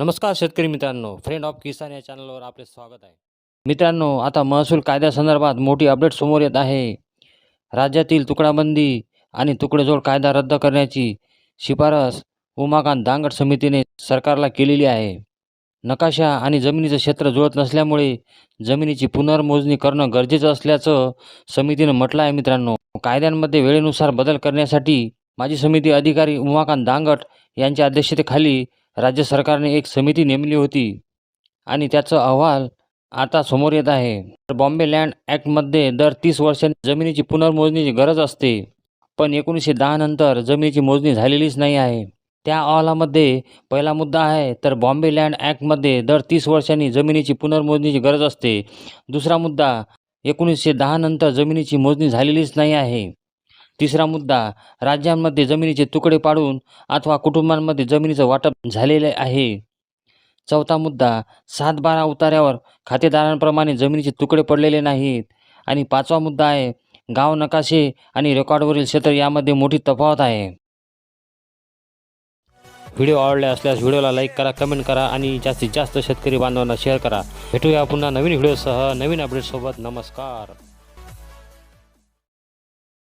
नमस्कार शेतकरी मित्रांनो फ्रेंड ऑफ किसान या चॅनलवर आपले स्वागत आहे. मित्रांनो आता महसूल कायद्यासंदर्भात मोठी अपडेट समोर येत आहे. राज्यातील तुकडाबंदी आणि तुकडेजोड कायदा रद्द करण्याची शिफारस उमाकांत दांगट समितीने सरकारला केलेली आहे. नकाशा आणि जमिनीचं क्षेत्र जुळत नसल्यामुळे जमिनीची पुनर्मोजणी करणं गरजेचं असल्याचं समितीनं म्हटलं आहे मित्रांनो. कायद्यांमध्ये वेळेनुसार बदल करण्यासाठी माजी समिती अधिकारी उमाकांत दांगट यांच्या अध्यक्षतेखाली राज्य सरकारने एक समिती नेमली होती आणि त्याचा अहवाल आता समोर येत आहे. तर बॉम्बे लँड ॲक्टमध्ये दर तीस वर्षांनी जमिनीची पुनर्मोजणीची गरज असते पण एकोणीसशे दहानंतर जमिनीची मोजणी झालेलीच नाही आहे. त्या अहवालामध्ये पहिला मुद्दा आहे तर बॉम्बे लँड ॲक्टमध्ये दर तीस वर्षांनी जमिनीची पुनर्मोजणीची गरज असते. दुसरा मुद्दा एकोणीसशे दहानंतर जमिनीची मोजणी झालेलीच नाही आहे. तिसरा मुद्दा राज्यांमध्ये जमिनीचे तुकडे पाडून अथवा कुटुंबांमध्ये जमिनीचं वाटप झालेले आहे. चौथा मुद्दा सात बारा उतार्यावर खातेदारांप्रमाणे जमिनीचे तुकडे पडलेले नाहीत. आणि पाचवा मुद्दा आहे गाव नकाशे आणि रेकॉर्डवरील क्षेत्र यामध्ये मोठी तफावत आहे. व्हिडिओ आवडले असल्यास व्हिडिओला लाईक करा कमेंट करा आणि जास्तीत जास्त शेतकरी बांधवांना शेअर करा. भेटूया पुन्हा नवीन व्हिडिओसह नवीन अपडेटसोबत नमस्कार.